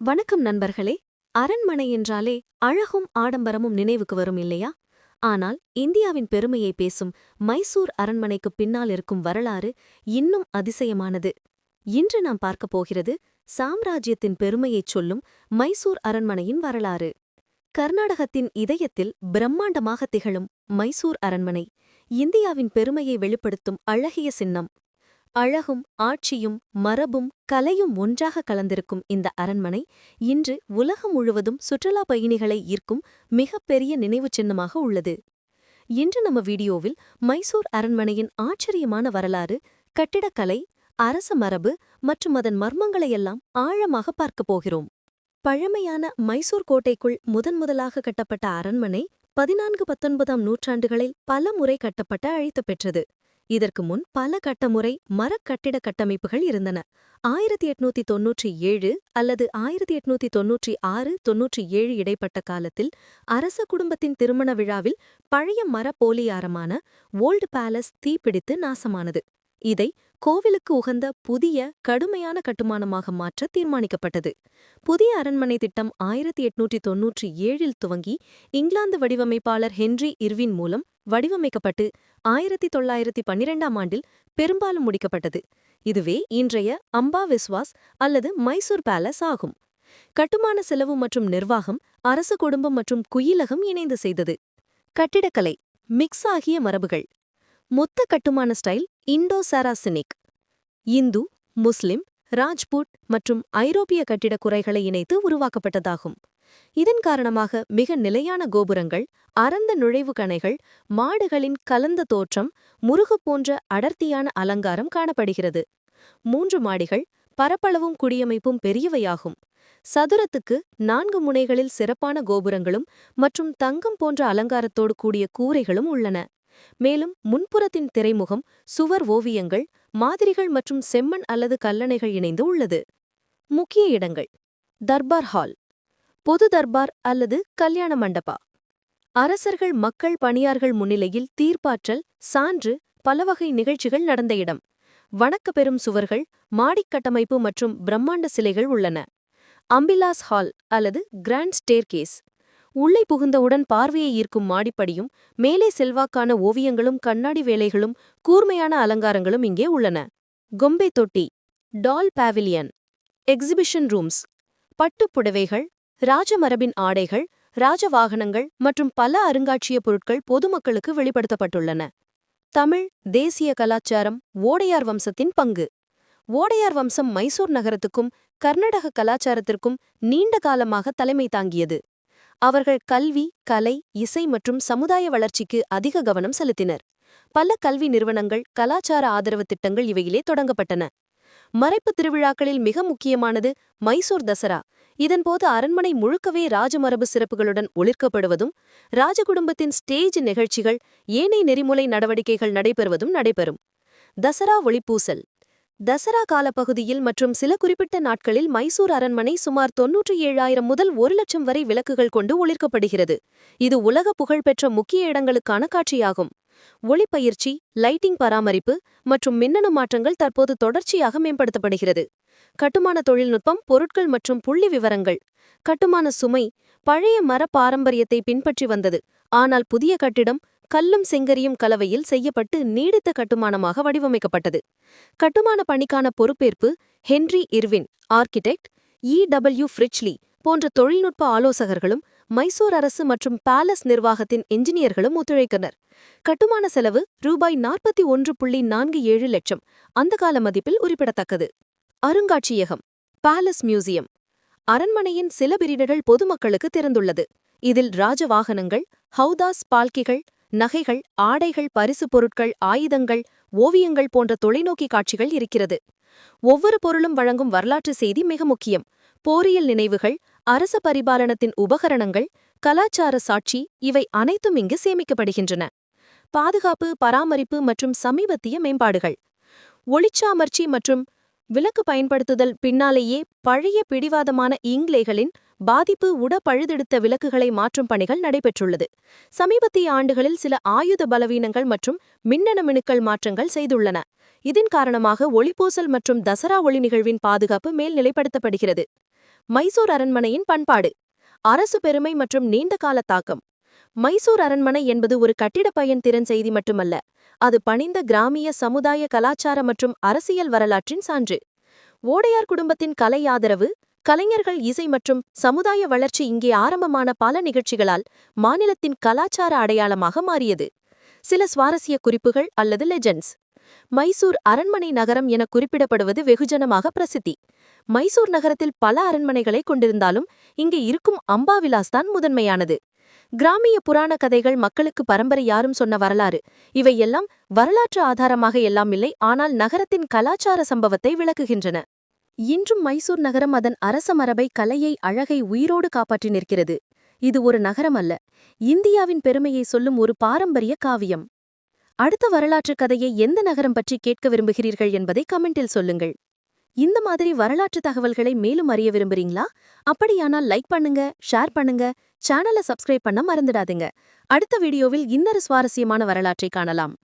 வணக்கம் நண்பர்களே. அரண்மனை என்றாலே அழகும் ஆடம்பரமும் நினைவுக்கு வரும் இல்லையா? ஆனால் இந்தியாவின் பெருமையை பேசும் மைசூர் அரண்மனைக்குப் பின்னால் இருக்கும் வரலாறு இன்னும் அதிசயமானது. இன்று நாம் பார்க்கப் போகிறது சாம்ராஜ்யத்தின் பெருமையைச் சொல்லும் மைசூர் அரண்மனையின் வரலாறு. கர்நாடகத்தின் இதயத்தில் பிரம்மாண்டமாக திகழும் மைசூர் அரண்மனை இந்தியாவின் பெருமையை வெளிப்படுத்தும் அழகிய சின்னம். அழகும் ஆட்சியும் மரபும் கலையும் ஒன்றாக கலந்திருக்கும் இந்த அரண்மனை இன்று உலகம் முழுவதும் சுற்றுலா பயணிகளை ஈர்க்கும் மிகப்பெரிய நினைவுச் சின்னமாக உள்ளது. இன்று நம்ம வீடியோவில் மைசூர் அரண்மனையின் ஆச்சரியமான வரலாறு கட்டிடக்கலை அரச மரபு மற்றும் அதன் மர்மங்களையெல்லாம் ஆழமாக பார்க்கப் போகிறோம். பழமையான மைசூர் கோட்டைக்குள் முதன்முதலாக கட்டப்பட்ட அரண்மனை பதினான்கு பத்தொன்பதாம் நூற்றாண்டுகளில் பல முறை கட்டப்பட்ட அழைத்து பெற்றது. இதற்கு முன் பல கட்டமுறை மரக்கட்டிட கட்டமைப்புகள் இருந்தன. ஆயிரத்தி எட்நூத்தி தொன்னூற்றி ஏழு அல்லது ஆயிரத்தி எட்நூத்தி தொன்னூற்றி ஆறு தொன்னூற்றி ஏழு இடைப்பட்ட காலத்தில் அரச குடும்பத்தின் திருமண விழாவில் பழைய மர போலியாரமான ஓல்டு பேலஸ் தீப்பிடித்து நாசமானது. இதை கோவிலுக்கு உகந்த புதிய கடுமையான கட்டுமானமாக மாற்ற தீர்மானிக்கப்பட்டது. புதிய அரண்மனை திட்டம் ஆயிரத்தி எட்நூற்றி தொன்னூற்றி ஏழில் துவங்கி இங்கிலாந்து வடிவமைப்பாளர் ஹென்றி இர்வின் மூலம் வடிவமைக்கப்பட்டு ஆயிரத்தி தொள்ளாயிரத்தி பன்னிரெண்டாம் ஆண்டில் பெரும்பாலும் முடிக்கப்பட்டது. இதுவே இன்றைய அம்பா விஸ்வாஸ் அல்லது மைசூர் பேலஸ் ஆகும். கட்டுமான செலவு மற்றும் நிர்வாகம் அரசு குடும்பம் மற்றும் குயிலகம் இணைந்து செய்தது. கட்டிடக்கலை மிக்ஸ் ஆகிய மரபுகள். மொத்த கட்டுமான ஸ்டைல் இண்டோ சராசினிக் இந்து முஸ்லிம் ராஜ்பூட் மற்றும் ஐரோப்பிய கட்டிடக் குறைகளை இணைத்து உருவாக்கப்பட்டதாகும். இதன் காரணமாக மிக நிலையான கோபுரங்கள் அறந்த நுழைவு கணைகள் மாடுகளின் கலந்த தோற்றம் முருகு போன்ற அடர்த்தியான அலங்காரம் காணப்படுகிறது. மூன்று மாடிகள் பரப்பளவும் குடியமைப்பும் பெரியவையாகும். சதுரத்துக்கு நான்கு முனைகளில் சிறப்பான கோபுரங்களும் மற்றும் தங்கம் போன்ற அலங்காரத்தோடு கூடிய கூரைகளும் உள்ளன. மேலும் முன்புறத்தின் திரைமுகம் சுவர் ஓவியங்கள் மாதிரிகள் மற்றும் செம்மண் அல்லது கல்லணைகள் இணைந்து உள்ளது. முக்கிய இடங்கள். தர்பார் ஹால். பொது தர்பார் அல்லது கல்யாண மண்டபா. அரசர்கள் மக்கள் பணியார்கள் முன்னிலையில் தீர்ப்பாற்றல் சான்று பலவகை நிகழ்ச்சிகள் நடந்த இடம். வணக்க பெறும் சுவர்கள் மாடிக் கட்டமைப்பு மற்றும் பிரம்மாண்ட சிலைகள் உள்ளன. அம்பிலாஸ் ஹால் அல்லது கிராண்ட் ஸ்டேர்கேஸ். உள்ளே புகுந்தவுடன் பார்வையை ஈர்க்கும் மாடிப்படியும் மேலே செல்வாக்கான ஓவியங்களும் கண்ணாடி வேலைகளும் கூர்மையான அலங்காரங்களும் இங்கே உள்ளன. கொம்பே தொட்டி டால் பாவிலியன். Exhibition rooms. பட்டுப் புடவைகள் ராஜமரபின் ஆடைகள் ராஜவாகனங்கள் மற்றும் பல அருங்காட்சிய பொருட்கள் பொதுமக்களுக்கு வெளிப்படுத்தப்பட்டுள்ளன. தமிழ் தேசிய கலாச்சாரம் ஓடையார் வம்சத்தின் பங்கு. ஓடையார் வம்சம் மைசூர் நகரத்துக்கும் கர்நாடக கலாச்சாரத்திற்கும் நீண்ட காலமாக தலைமை தாங்கியது. அவர்கள் கல்வி கலை இசை மற்றும் சமுதாய வளர்ச்சிக்கு அதிக கவனம் செலுத்தினர். பல கல்வி நிறுவனங்கள் கலாச்சார ஆதரவு திட்டங்கள் இவையிலே தொடங்கப்பட்டன. மறைப்பு திருவிழாக்களில் மிக முக்கியமானது மைசூர் தசரா. இதன்போது அரண்மனை முழுக்கவே ராஜமரபு சிறப்புகளுடன் ஒளிர்க்கப்படுவதும் ராஜகுடும்பத்தின் ஸ்டேஜ் நிகழ்ச்சிகள் ஏனை நெறிமுறை நடவடிக்கைகள் நடைபெறுவதும் நடைபெறும். தசரா ஒளிப்பூசல். தசரா காலப்பகுதியில் மற்றும் சில குறிப்பிட்ட நாட்களில் மைசூர் அரண்மனை சுமார் தொன்னூற்றி ஏழாயிரம் முதல் ஒரு லட்சம் வரை விளக்குகள் கொண்டு ஒளிர்க்கப்படுகிறது. இது உலக புகழ்பெற்ற முக்கிய இடங்களுக்கான காட்சியாகும். ஒளிப்பயிற்சி லைட்டிங் பராமரிப்பு மற்றும் மின்னணு மாற்றங்கள் தற்போது தொடர்ச்சியாக மேம்படுத்தப்படுகிறது. கட்டுமான தொழில்நுட்பம் பொருட்கள் மற்றும் புள்ளி விவரங்கள். கட்டுமான சுமை பழைய மர பாரம்பரியத்தை பின்பற்றி வந்தது. ஆனால் புதிய கட்டிடம் கல்லும் செங்கரியும் கலவையில் செய்யப்பட்டு நீடித்த கட்டுமானமாக வடிவமைக்கப்பட்டது. கட்டுமான பணிக்கான பொறுப்பேற்பு Henry Irwin architect E W போன்ற தொழில்நுட்ப ஆலோசகர்களும் மைசூர் அரசு மற்றும் பேலஸ் நிர்வாகத்தின் என்ஜினியர்களும் ஒத்துழைத்தனர். கட்டுமான செலவு ரூபாய் நாற்பத்தி ஒன்று புள்ளி நான்கு ஏழு லட்சம். அந்த கால மதிப்பில் குறிப்பிடத்தக்கது. அருங்காட்சியகம் பேலஸ் மியூசியம். அரண்மனையின் சில பிரிவுகள் பொதுமக்களுக்கு திறந்துள்ளது. இதில் ராஜவாகனங்கள் ஹவுதாஸ் பால்கிகள் நகைகள் ஆடைகள் பரிசு பொருட்கள் ஆயுதங்கள் ஓவியங்கள் போன்ற தொலைநோக்கி காட்சிகள் இருக்கிறது. ஒவ்வொரு பொருளும் வழங்கும் வரலாற்று செய்தி மிக முக்கியம். போரியல் நினைவுகள் அரச பரிபாலனத்தின் உபகரணங்கள் கலாச்சார சாட்சி இவை அனைத்தும் இங்கு சேமிக்கப்படுகின்றன. பாதுகாப்பு பராமரிப்பு மற்றும் சமீபத்திய மேம்பாடுகள். ஒளிச்சாமர்ச்சி மற்றும் விளக்கு பயன்படுத்துதல் பின்னாலேயே பழைய பிடிவாதமான இங்லேகளின் பாதிப்பு உட பழுதெடுத்த விளக்குகளை மாற்றும் பணிகள் நடைபெற்றுள்ளது. சமீபத்திய ஆண்டுகளில் சில ஆயுத பலவீனங்கள் மற்றும் மின்னணு மினுக்கள் மாற்றங்கள் செய்துள்ளன. இதன் காரணமாக ஒளிப்பூசல் மற்றும் தசரா ஒளி நிகழ்வின் பாதுகாப்பு மேல் நிலைப்படுத்தப்படுகிறது மைசூர் அரண்மனையின் பண்பாடு. அரசு பெருமை மற்றும் நீண்டகால தாக்கம். மைசூர் அரண்மனை என்பது ஒரு கட்டிட பயன் திறன் செய்தி மட்டுமல்ல அது பணிந்த கிராமிய சமுதாய கலாச்சார மற்றும் அரசியல் வரலாற்றின் சான்று. ஓடையார் குடும்பத்தின் கலை ஆதரவு கலைஞர்கள் இசை மற்றும் சமுதாய வளர்ச்சி இங்கே ஆரம்பமான பல நிகழ்ச்சிகளால் மாநிலத்தின் கலாச்சார அடையாளமாக மாறியது. சில சுவாரஸ்ய குறிப்புகள் அல்லது லெஜெண்ட்ஸ். மைசூர் அரண்மனை நகரம் என குறிப்பிடப்படுவது வெகுஜனமாக பிரசித்தி. மைசூர் நகரத்தில் பல அரண்மனைகளை கொண்டிருந்தாலும் இங்கே இருக்கும் அம்பாவிலாஸ் தான் முதன்மையானது. கிராமிய புராண கதைகள் மக்களுக்கு பரம்பரை யாரும் சொன்ன வரலாறு. இவையெல்லாம் வரலாற்று ஆதாரமாக எல்லாம் இல்லை ஆனால் நகரத்தின் கலாச்சார சம்பவத்தை விளக்குகின்றன. இன்றும் மைசூர் நகரம் அதன் அரச மரபை கலையை அழகை உயிரோடு காப்பாற்றி நிற்கிறது. இது ஒரு நகரம் அல்ல இந்தியாவின் பெருமையை சொல்லும் ஒரு பாரம்பரிய காவியம். அடுத்த வரலாற்றுக் கதையை எந்த நகரம் பற்றி கேட்க விரும்புகிறீர்கள் என்பதை கமெண்டில் சொல்லுங்கள். இந்த மாதிரி வரலாற்று தகவல்களை மேலும் அறிய விரும்புறீங்களா? அப்படியானால் லைக் பண்ணுங்க ஷேர் பண்ணுங்க சேனலை சப்ஸ்கிரைப் பண்ண மறந்துடாதீங்க. அடுத்த வீடியோவில் இன்னொரு சுவாரஸ்யமான வரலாற்றை காணலாம்.